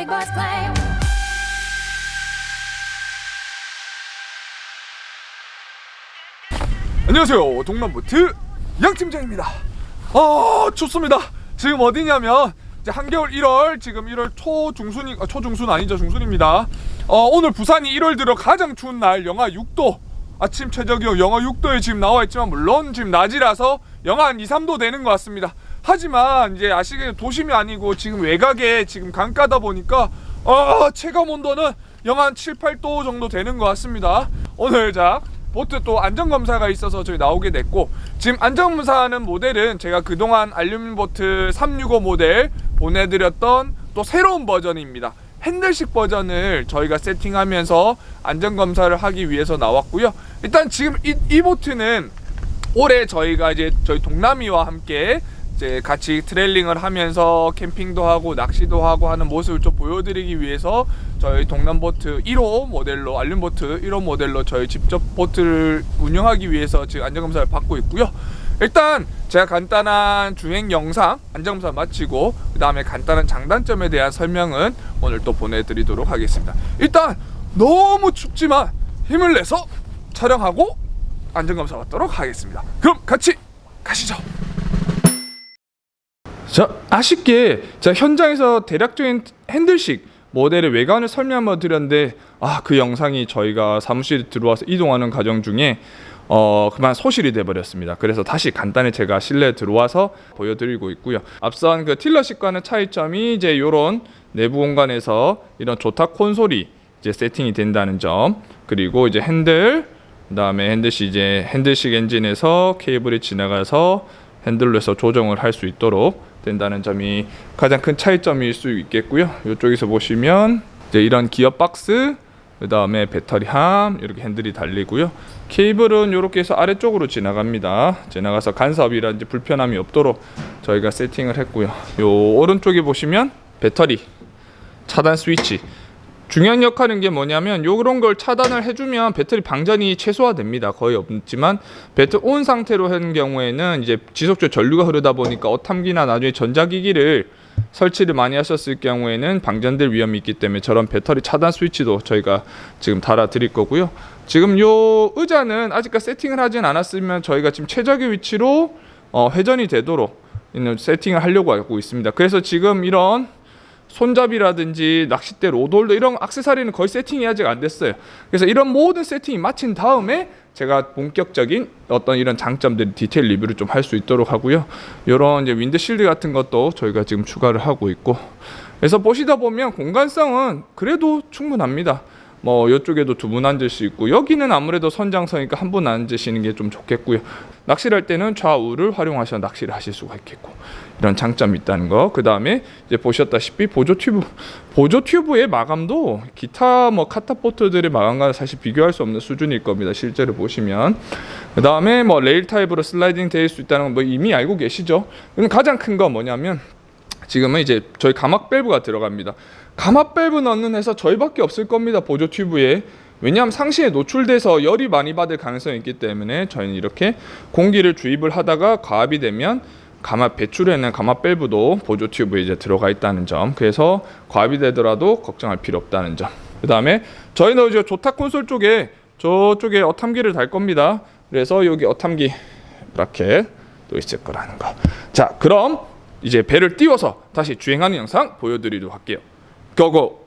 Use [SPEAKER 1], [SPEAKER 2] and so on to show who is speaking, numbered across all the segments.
[SPEAKER 1] big boys claim.
[SPEAKER 2] 안녕하세요. 동남보트 양팀장입니다. 아 춥습니다. 지금 어디냐면 이제 한겨울 1월 지금 1월 초 중순이 아, 초 중순 아니죠. 중순입니다. 어, 오늘 부산이 1월 들어 가장 추운 날 영하 6도. 아침 최저기온 영하 6도에 지금 나와 있지만 물론 지금 낮이라서 영하 한 2, 3도 되는 것 같습니다 하지만 이제 아시게 도심이 아니고 지금 외곽에 지금 강가다 보니까 어, 체감 온도는 영하 한 7, 8도 정도 되는 것 같습니다. 오늘 자 보트 또 안전검사가 있어서 저희 나오게 됐고 지금 안전검사하는 모델은 제가 그동안 알루미늄 보트 365 모델 보내드렸던 또 새로운 버전입니다. 핸들식 버전을 저희가 세팅하면서 안전검사를 하기 위해서 나왔고요. 일단 지금 이, 이 보트는 올해 저희가 이제 저희 동남이와 함께 이제 같이 트레일링을 하면서 캠핑도 하고 낚시도 하고 하는 모습을 좀 보여드리기 위해서 저희 동남보트 1호 모델로 알륜보트 1호 모델로 저희 직접 보트를 운영하기 위해서 지금 안전검사를 받고 있고요. 일단 제가 간단한 주행 영상 안전검사 마치고 그 다음에 간단한 장단점에 대한 설명은 오늘 또 보내드리도록 하겠습니다. 일단 너무 춥지만 힘을 내서 촬영하고 안전검사 받도록 하겠습니다. 그럼 같이 가시죠. 자, 아쉽게 제가 현장에서 대략적인 핸들식 모델의 외관을 설명 한번 드렸는데 아, 그 영상이 저희가 사무실에 들어와서 이동하는 과정 중에 어, 그만 소실이 돼 버렸습니다. 그래서 다시 간단히 제가 실내에 들어와서 보여드리고 있고요. 앞선 그 틸러식과는 차이점이 이제 요런 내부 공간에서 이런 조탁 콘솔이 이제 세팅이 된다는 점 그리고 이제 핸들 그다음에 핸들식 이제 핸들식 엔진에서 케이블이 지나가서 핸들로서 조정을 할 수 있도록 된다는 점이 가장 큰 차이점일 수 있겠고요. 이쪽에서 보시면 이제 이런 기어 박스 그 다음에 배터리 함 이렇게 핸들이 달리고요. 케이블은 이렇게 해서 아래쪽으로 지나갑니다. 지나가서 간섭이라든지 불편함이 없도록 저희가 세팅을 했고요. 요 오른쪽에 보시면 배터리 차단 스위치 중요한 역할인 게 뭐냐면 요런 걸 차단을 해주면 배터리 방전이 최소화됩니다. 거의 없지만 배터리 온 상태로 하는 경우에는 이제 지속적으로 전류가 흐르다 보니까 어탐기나 나중에 전자기기를 설치를 많이 하셨을 경우에는 방전될 위험이 있기 때문에 저런 배터리 차단 스위치도 저희가 지금 달아 드릴 거고요. 지금 요 의자는 아직까지 세팅을 하진 않았으면 저희가 지금 최적의 위치로 어, 회전이 되도록 있는 세팅을 하려고 하고 있습니다. 그래서 지금 이런 손잡이라든지 낚싯대 로돌도 이런 액세서리는 거의 세팅이 아직 안 됐어요. 그래서 이런 모든 세팅이 마친 다음에 제가 본격적인 어떤 이런 장점들 디테일 리뷰를 좀 할 수 있도록 하고요. 이런 이제 윈드실드 같은 것도 저희가 지금 추가를 하고 있고. 그래서 보시다 보면 공간성은 그래도 충분합니다. 뭐 이쪽에도 두 분 앉을 수 있고 여기는 아무래도 선장서니까 한 분 앉으시는 게 좀 좋겠고요. 낚시를 할 때는 좌우를 활용하셔서 낚시를 하실 수가 있겠고 이런 장점이 있다는 거. 그 다음에 이제 보셨다시피 보조 튜브, 보조 튜브의 마감도 기타 뭐 카타포트들의 마감과는 사실 비교할 수 없는 수준일 겁니다. 실제로 보시면 그 다음에 뭐 레일 타입으로 슬라이딩 될 수 있다는 건 뭐 이미 알고 계시죠. 가장 큰건 뭐냐면 지금은 이제 저희 가막 밸브가 들어갑니다. 가막 밸브 넣는 회사 저희밖에 없을 겁니다. 보조 튜브에. 왜냐하면 상시에 노출돼서 열이 많이 받을 가능성이 있기 때문에 저희는 이렇게 공기를 주입을 하다가 과압이 되면 가막 배출해낸 가막 밸브도 보조 튜브에 이제 들어가 있다는 점. 그래서 과압이 되더라도 걱정할 필요 없다는 점. 그 다음에 저희는 이제 조탁 콘솔 쪽에 저쪽에 어탐기를 달 겁니다. 그래서 여기 어탐기 브라켓 또 있을 거라는 거. 자, 그럼 이제 배를 띄워서 다시 주행하는 영상 보여드리도록 할게요. 고고.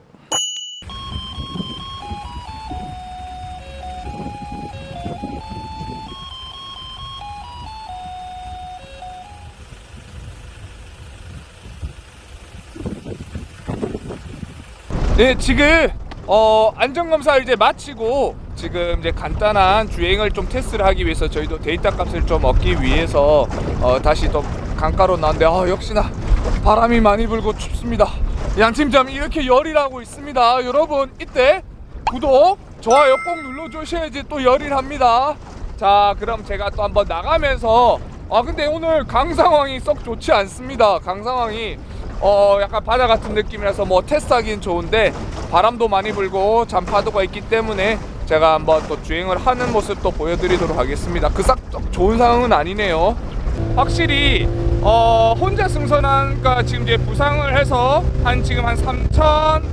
[SPEAKER 2] 네, 지금 어, 안전 검사를 이제 마치고 지금 이제 간단한 주행을 좀 테스트를 하기 위해서 저희도 데이터 값을 좀 얻기 위해서 어, 다시 또 강가로 나왔는데 아, 역시나 바람이 많이 불고 춥습니다. 양팀장 이렇게 열이 나고 있습니다. 여러분 이때 구독, 좋아요 꼭 눌러주셔야지 또 열이 납니다. 자, 그럼 제가 또 한번 나가면서 아 근데 오늘 강 상황이 썩 좋지 않습니다. 강 상황이 어 약간 바다 같은 느낌이라서 뭐 테스트하기는 좋은데 바람도 많이 불고 잔파도가 있기 때문에 제가 한번 또 주행을 하는 모습도 보여드리도록 하겠습니다. 그싹 좋은 상황은 아니네요. 확실히 어, 혼자 승선하니까 지금 이제 부상을 해서 한 지금 한 3,000,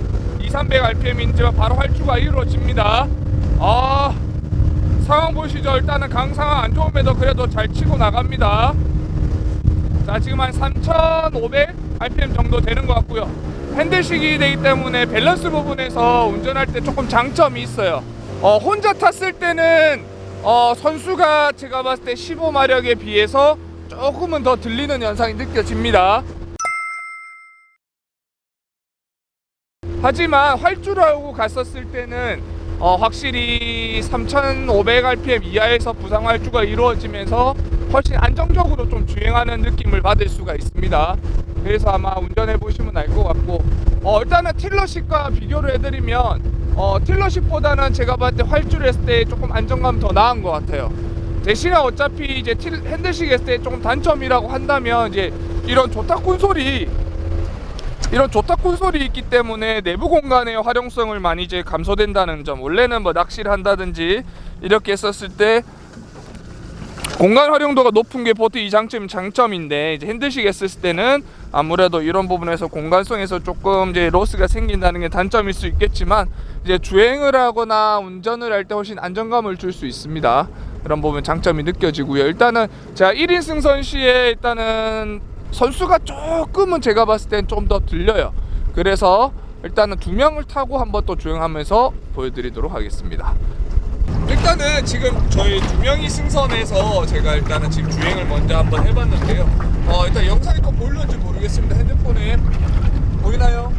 [SPEAKER 2] 2,300 RPM인지만 바로 활주가 이루어집니다. 아, 상황 보시죠. 일단은 강 상황 안 좋음에도 그래도 잘 치고 나갑니다. 자, 지금 한 3,500 RPM 정도 되는 것 같고요. 핸들식이 되기 때문에 밸런스 부분에서 운전할 때 조금 장점이 있어요. 어, 혼자 탔을 때는 어, 선수가 제가 봤을 때 15마력에 비해서 조금은 더 들리는 현상이 느껴집니다. 하지만 활주라고 갔었을 때는 어, 확실히 3,500rpm 이하에서 부상 활주가 이루어지면서 훨씬 안정적으로 좀 주행하는 느낌을 받을 수가 있습니다. 그래서 아마 운전해 보시면 알 것 같고 어, 일단은 틸러식과 비교를 해드리면 어, 틸러식보다는 제가 봤을 때 활주를 했을 때 조금 안정감 더 나은 것 같아요. 대신에 어차피 이제 틸, 핸들식 했을 때 조금 단점이라고 한다면 이제 이런 조타콘 소리 이런 조타콘 소리 있기 때문에 내부 공간의 활용성을 많이 이제 감소된다는 점. 원래는 뭐 낚시를 한다든지 이렇게 했었을 때 공간 활용도가 높은 게 보트 이 장점 장점인데 이제 핸들식 했을 때는 아무래도 이런 부분에서 공간성에서 조금 이제 로스가 생긴다는 게 단점일 수 있겠지만 이제 주행을 하거나 운전을 할 때 훨씬 안정감을 줄 수 있습니다. 그런 부분 장점이 느껴지고요. 일단은 제가 1인 승 선 시에 일단은 선수가 조금은 제가 봤을 땐 좀 더 들려요. 그래서 일단은 두 명을 타고 한번 또 주행하면서 보여드리도록 하겠습니다. 일단은 지금 저희 두 명이 승선해서 제가 일단은 지금 주행을 먼저 한번 해봤는데요. 어 일단 영상이 또 보일런지 모르겠습니다. 핸드폰에 보이나요?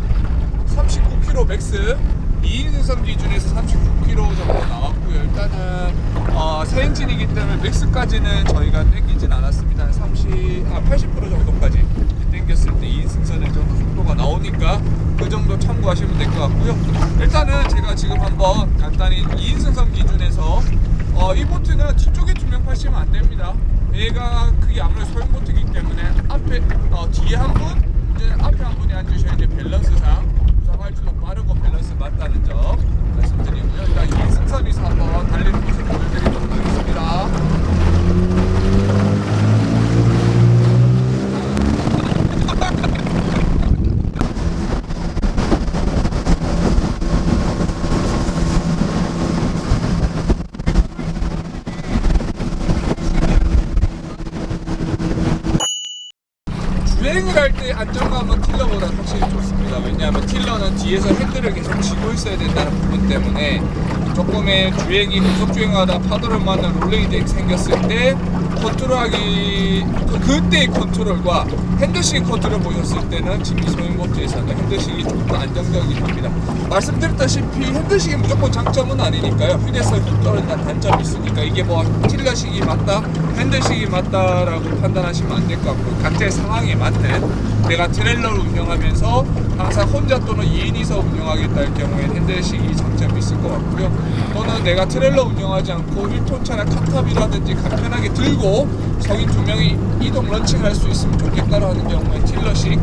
[SPEAKER 2] 39km 맥스 2인 승선 기준에서 39km 정도 나왔고요. 일단은 어, 새 엔진이기 때문에 맥스까지는 저희가 땡기진 않았습니다. 한 30, 아, 80% 정도까지 땡겼을 때 2인 승선의 정도 속도가 나오니까 그 정도 참고하시면 될 것 같고요. 일단은 제가 지금 한번 간단히 2인 승선 기준에서 어, 이 보트는 뒤쪽에 두 명 파시면 안 됩니다. 얘가 그게 아무래도 소형 보트이기 때문에 앞에 어, 뒤에 한 분, 이제 앞에 한 분이 앉으셔야 이제 밸런스상 부상 활주도 빠르고 밸런스 맞다는 점 말씀드리고요. 일단 2인 승선에서 한번 달리는 모습 보여드리도록 하겠습니다. 주행을 할 때 안정감은 틸러보다 확실히 좋습니다. 왜냐하면 틸러는 뒤에서 핸들을 계속 쥐고 있어야 된다는 부분 때문에 조금의 주행이 고속 주행하다 파도를 맞는 롤링이 되- 생겼을 때 컨트롤하기 그- 그때의 컨트롤과 핸들식 컨트롤 보셨을 때는 지금 이 소형보트에서는 핸들식이 조금 더 안정적이긴 합니다. 말씀드렸다시피 핸들식이 무조건 장점은 아니니까요. 휴대성이 떨어진다는 단점이 있으니까 이게 뭐 틸러식이 맞다, 핸들식이 맞다라고 판단하시면 안 될 것 같고 각자의 상황에 맞는 내가 트레일러를 운영하면서 항상 혼자 또는 2인이서 운영하겠다 할 경우에는 핸들식이 장점이 있을 것 같고요. 또는 내가 트레일러 운영하지 않고 1톤 차나 카탑이라든지 간편하게 들고 성인 두 명이 이동 런칭을 할수 있으면 좋겠다라 하는 경우에 틸러식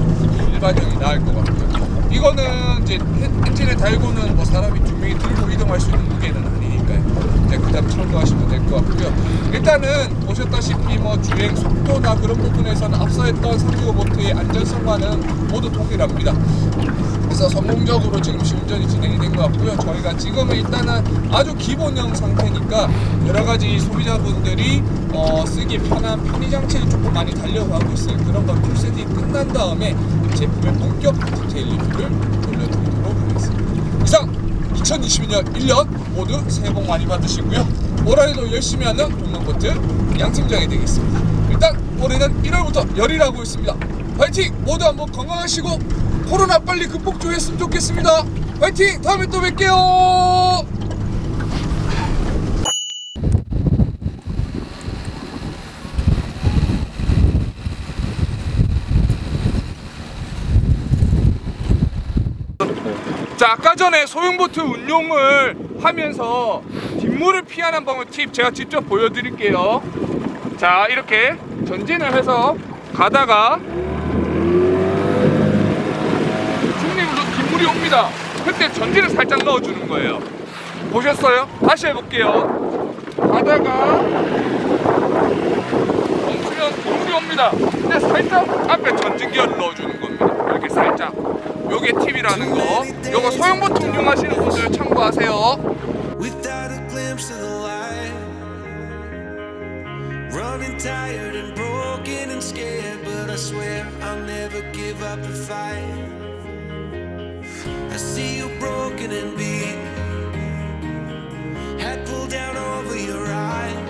[SPEAKER 2] 일반형이 나을 것 같고요. 이거는 이제 엔- 엔진을 달고는 뭐 사람이 두 명이 들고 이동할 수 있는 무게는 아니니까요. 이제 그다음 참고하시면 될 것 같고요. 일단은 보셨다시피 뭐 주행 속도나 그런 부분에서는 앞서 했던 365 보트의 안전성과는 모두 동일합니다. 그래서 성공적으로 지금 시운전이 진행이 된 것 같고요. 저희가 지금은 일단은 아주 기본형 상태니까 여러 가지 소비자분들이 어, 쓰기 편한 편의 장치를 조금 많이 달려가고 있어요. 그런 걸 풀세팅이 끝난 다음에 제품의 본격 디테일 리뷰를 돌려드리도록 하겠습니다. 이상 2022년 1년 모두 새해 복 많이 받으시고요. 올 한해도 열심히 하는 동남보트 양팀장이 되겠습니다. 일단 올해는 1월부터 열일하고 있습니다. 화이팅! 모두 한번 건강하시고 코로나 빨리 극복 좀 했으면 좋겠습니다. 화이팅! 다음에 또 뵐게요. 자 아까 전에 소형보트 운용을 하면서 뒷물을 피하는 방법 팁 제가 직접 보여드릴게요 자 이렇게 전진을 해서 가다가 중립으로 뒷 물이 옵니다 그때 전진을 살짝 넣어주는 거예요 보셨어요? 다시 해볼게요 가다가 멈추면 뒷물이 옵니다 근데
[SPEAKER 3] 살짝 앞에 전진기를 넣어주는 겁니다. 이렇게 살짝. 요게 팁이라는 거. 요거 소형 보통 이용하시는 분들 참고하세요.
[SPEAKER 4] see you broken and beat. Pulled down over your eyes.